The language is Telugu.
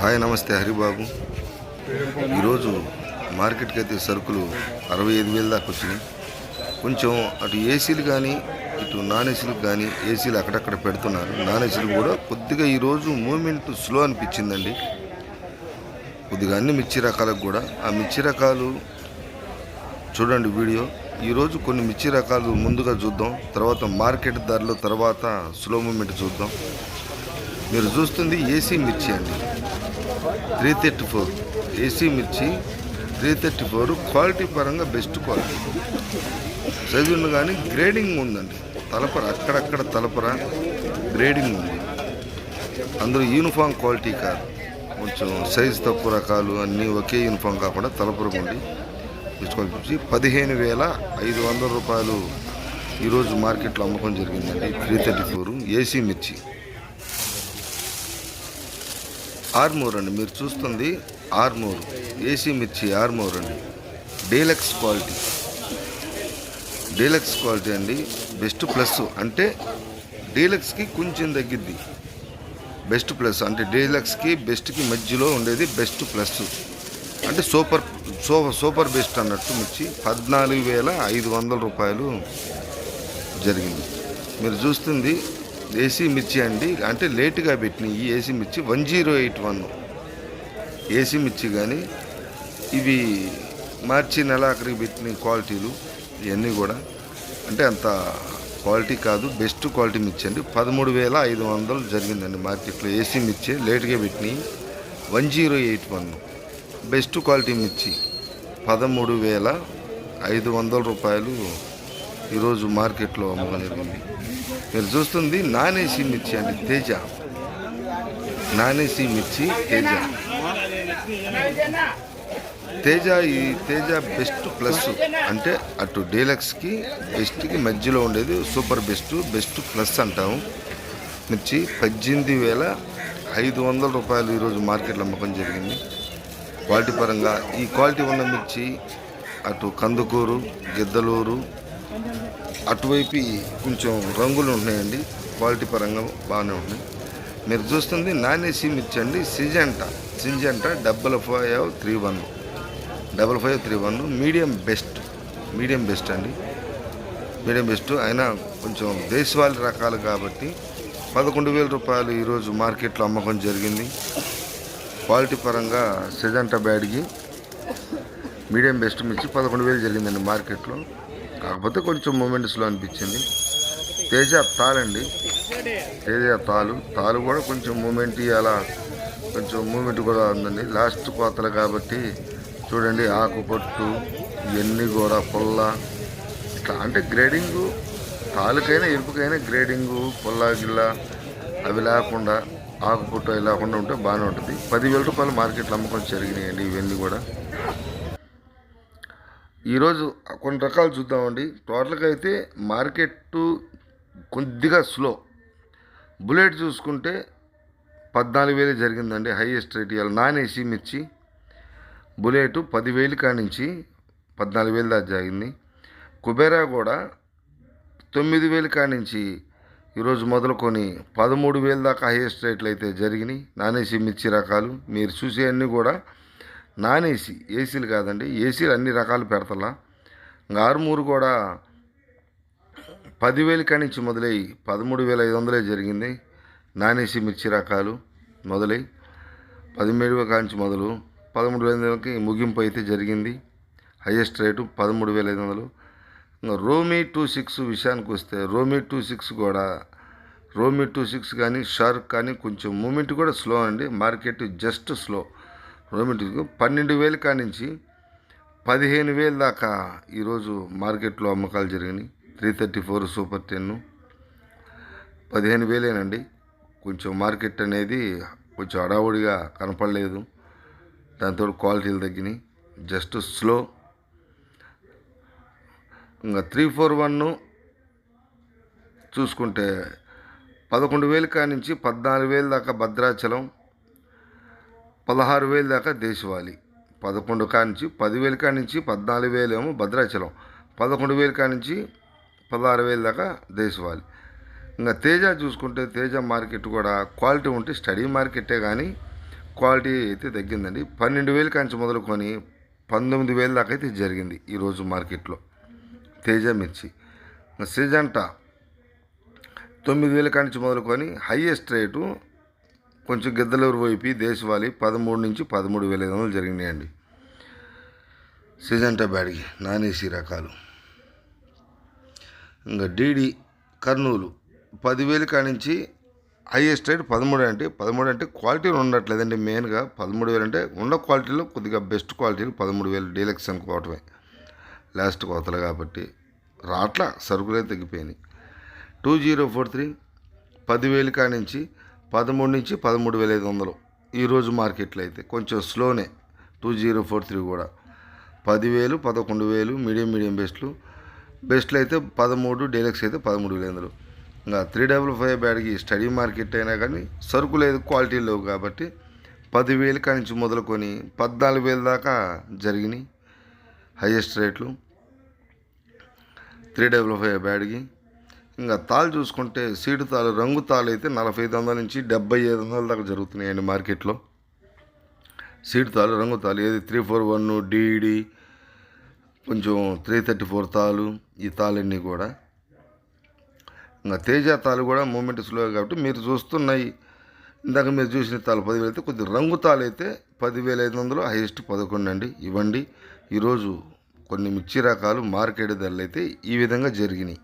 హాయ్ నమస్తే హరిబాబు. ఈరోజు మార్కెట్కి అయితే సరుకులు అరవై ఐదు వేల దాకా వచ్చినాయి. కొంచెం అటు ఏసీలు కానీ ఇటు నాన్ ఏసీలకు కానీ ఏసీలు అక్కడక్కడ పెడుతున్నారు. నాన్ ఏసీలు కూడా కొద్దిగా ఈరోజు మూమెంట్ స్లో అనిపించిందండి. కొద్దిగా అన్ని మిర్చి రకాలకు కూడా. ఆ మిర్చి రకాలు చూడండి వీడియో. ఈరోజు కొన్ని మిర్చి రకాలు ముందుగా చూద్దాం. తర్వాత మార్కెట్ ధరలు తర్వాత స్లో మూమెంట్ చూద్దాం. మీరు చూస్తుంది ఏసీ మిర్చి అండి. త్రీ థర్టీ ఫోర్ ఏసీ మిర్చి త్రీ థర్టీ ఫోర్ క్వాలిటీ పరంగా బెస్ట్ క్వాలిటీ. చదివిన కానీ గ్రేడింగ్ ఉందండి. తలపర అక్కడక్కడ తలపర గ్రేడింగ్ ఉంది. అందులో యూనిఫామ్ క్వాలిటీ కాదు. కొంచెం సైజు తక్కువ రకాలు అన్నీ ఒకే యూనిఫామ్ కాకుండా తలపర ఉండి పదిహేను వేల ఐదు వందల రూపాయలు ఈరోజు మార్కెట్లో అమ్మకం జరిగిందండి త్రీ థర్టీ ఫోర్ ఏసీ మిర్చి. ఆర్మూర్ అండి. మీరు చూస్తుంది ఆర్మూర్. ఏసీ మిర్చి ఆర్మూర్ అండి. Deluxe quality. డీలక్స్ క్వాలిటీ అండి. Best plus. అంటే డీలక్స్కి కొంచెం తగ్గిద్ది. Best plus. అంటే డీలక్స్కి బెస్ట్కి మధ్యలో ఉండేది బెస్ట్ ప్లస్. అంటే సూపర్ సో సూపర్ బెస్ట్ అన్నట్టు మిర్చి పద్నాలుగు వేల ఐదు వందల రూపాయలు జరిగింది. మీరు చూస్తుంది ఏసీ మిర్చి అండి అంటే లేటుగా పెట్టిన ఈ ఏసీ మిర్చి one zero eight one. AC మిర్చి కానీ ఇవి మార్చి నెలాఖరికి పెట్టిన క్వాలిటీలు ఇవన్నీ కూడా. అంటే అంత క్వాలిటీ కాదు బెస్ట్ క్వాలిటీ మిర్చి అండి. పదమూడు వేల ఐదు వందలు జరిగిందండి మార్కెట్లో ఏసీ మిర్చి లేటుగా పెట్టినవి one zero eight one. Best quality మిర్చి పదమూడు వేల ఐదు వందల రూపాయలు ఈరోజు మార్కెట్లో అమ్మకం జరిగింది. మీరు చూస్తుంది నానేసి మిర్చి అంటే తేజ. నాన్ మిర్చి తేజ. తేజ ఈ తేజ బెస్ట్ ప్లస్ అంటే అటు డీలక్స్కి బెస్ట్కి మధ్యలో ఉండేది సూపర్ బెస్ట్ బెస్ట్ ప్లస్ అంటాము మిర్చి పద్దెనిమిది వేల ఐదు వందల రూపాయలు ఈరోజు మార్కెట్లో అమ్మకం జరిగింది. క్వాలిటీ పరంగా ఈ క్వాలిటీ ఉన్న మిర్చి అటు కందుకూరు గిద్దలూరు అటువైపు కొంచెం రంగులు ఉన్నాయండి. క్వాలిటీ పరంగా బాగానే ఉన్నాయి. మీరు చూస్తుంది నాన్ ఏసీ మిర్చి అండి Syngenta. Syngenta double five three one. Double five three one. Medium best. Medium best అండి. Medium best. అయినా కొంచెం దేశవాళీ రకాలు కాబట్టి పదకొండు వేల రూపాయలు ఈరోజు మార్కెట్లో అమ్మకం జరిగింది. క్వాలిటీ పరంగా సిజంటా బ్యాడ్కి మీడియం బెస్ట్ మిర్చి పదకొండు వేలు జరిగిందండి మార్కెట్లో. కాకపోతే కొంచెం మూమెంట్స్లో అనిపించింది. తేజ తాళండి తేజ తాలు. తాలు కూడా కొంచెం మూమెంట్ అలా కొంచెం మూమెంట్ కూడా ఉందండి. లాస్ట్ కోతలు కాబట్టి చూడండి ఆకు పొట్టు ఇవన్నీ కూడా పుల్ల. ఇట్లా అంటే గ్రేడింగు తాలుకైనా ఇరుపుకైనా గ్రేడింగు పుల్ల గిల్ల అవి లేకుండా ఆకు పొట్టు అవి లేకుండా ఉంటే బాగానే ఉంటుంది. పదివేల రూపాయలు మార్కెట్లో అమ్మకం జరిగినాయండి ఇవన్నీ కూడా. ఈరోజు కొన్ని రకాలు చూద్దామండి. టోటల్గా అయితే మార్కెట్ కొద్దిగా స్లో. బుల్లెట్ చూసుకుంటే పద్నాలుగు వేలు జరిగిందండి హైయెస్ట్ రేట్. ఇవాళ నాన్ ఏసీ మిర్చి బుల్లెట్ పదివేలు కానించి పద్నాలుగు వేలు దాకా జరిగింది. కుబేరా కూడా తొమ్మిది వేలు కానించి ఈరోజు మొదలుకొని పదమూడు వేల దాకా హైయెస్ట్ రేట్లు అయితే జరిగినాయి. నాన్ ఏసీ మిర్చి రకాలు మీరు చూసే అన్నీ కూడా నాన్ ఏసీ ఏసీలు కాదండి ఏసీలు అన్ని రకాలు పెడతలా. ఇంకా ఆరుమూరు కూడా పదివేలు కానించి మొదలై పదమూడు వేల ఐదు వందలే జరిగింది. నాన్ ఏసీ మిర్చి రకాలు మొదలై పదిహేడు కానించి మొదలు పదమూడు వేల ఐదు వందలకి ముగింపు అయితే జరిగింది. హయ్యెస్ట్ రేటు పదమూడు వేల ఐదు వందలు. ఇంకా రోమీ టూ సిక్స్ విషయానికి వస్తే రోమీ టూ సిక్స్ కూడా రోమీ టూ సిక్స్ కానీ షార్క్ కానీ కొంచెం మూమెంట్ కూడా స్లో అండి. Market just slow. రోమీ పన్నెండు వేలు కానించి పదిహేను వేలు దాకా ఈరోజు మార్కెట్లో అమ్మకాలు జరిగినాయి. Three thirty four super ten పదిహేను వేలేనండి. కొంచెం మార్కెట్ అనేది కొంచెం అడావుడిగా కనపడలేదు. దాంతో క్వాలిటీలు తగ్గినాయి. Just slow. ఇంకా త్రీ ఫోర్ వన్ చూసుకుంటే పదకొండు వేలు కానించి పద్నాలుగు వేలు దాకా భద్రాచలం పదహారు వేలు దాకా దేశవాళి పదకొండు కానించి పదివేలు కానించి పద్నాలుగు వేలు ఏమో భద్రాచలం. పదకొండు వేలు కానించి పదహారు వేలు దాకా దేశవాలి. ఇంకా తేజ చూసుకుంటే తేజ మార్కెట్ కూడా క్వాలిటీ ఉంటే స్టడీ మార్కెటే కానీ క్వాలిటీ అయితే తగ్గిందండి. పన్నెండు వేలు కానించి మొదలుకొని పంతొమ్మిది వేల దాకా అయితే జరిగింది ఈరోజు మార్కెట్లో. తేజ మిర్చి. సిజంటా తొమ్మిది వేల కానించి మొదలుకొని హైయెస్ట్ రేటు కొంచెం గిద్దలూరు వైపు దేశవాళీ పదమూడు నుంచి పదమూడు వేల ఐదు వందలు జరిగినాయండి. సిజంటా బ్యాడ్కి నాన్ ఏసీ రకాలు ఇంకా డీడీ కర్నూలు పదివేలు కానించి హైయెస్ట్ రేట్ పదమూడు అంటే పదమూడు అంటే క్వాలిటీలు ఉండట్లేదండి మెయిన్గా. పదమూడు వేలు అంటే ఉన్న క్వాలిటీలో కొద్దిగా బెస్ట్ క్వాలిటీలు పదమూడు వేలు డీలక్స్ అనుకోవటమే. లాస్ట్ కోతలు కాబట్టి రాట్ల సరుకులే తగ్గిపోయినాయి. టూ జీరో ఫోర్ త్రీ పదివేలు కానించి పదమూడు నుంచి పదమూడు వేల ఐదు వందలు. ఈరోజు మార్కెట్లో అయితే కొంచెం స్లోనే టూ జీరో ఫోర్ త్రీ కూడా. పదివేలు పదకొండు వేలు మీడియం మీడియం బెస్ట్లు. బెస్ట్లు అయితే పదమూడు డీలక్స్ అయితే పదమూడు వేల ఐదు వందలు. ఇంకా త్రీ డబుల్ ఫైవ్ బ్యాడ్కి స్టడీ మార్కెట్ అయినా కానీ సరుకు లేదు క్వాలిటీ లేవు కాబట్టి పదివేలు కానించి మొదలుకొని పద్నాలుగు వేల దాకా జరిగినాయి హైయెస్ట్ రేట్లు. త్రీ డబుల్ ఫైవ్ బ్యాడ్కి ఇంకా తాళ్ళు చూసుకుంటే సీడు తాళ్ళు రంగు తాళ్ళు అయితే నలభై ఐదు వందల నుంచి డెబ్బై ఐదు వందల దాకా జరుగుతున్నాయండి మార్కెట్లో. సీడు తాళ్ళు రంగు తాళ్ళు ఏది త్రీ ఫోర్ వన్ డీడీ కొంచెం త్రీ థర్టీ ఫోర్ తాళ్ళు ఈ తాళ్ళన్నీ కూడా. ఇంకా తేజ తాళ్ళు కూడా మూమెంట్ స్లో కాబట్టి మీరు చూస్తున్నాయి. ఇందాక మీరు చూసిన తాళ్ళు పదివేలు అయితే కొద్ది రంగు తాళ్ళు అయితే పదివేల ఐదు వందలు హైయెస్ట్ పదకొండు అండి ఇవ్వండి. ఈరోజు కొన్ని మిర్చి రకాలు మార్కెట్ ధరలు అయితే ఈ విధంగా జరిగినాయి.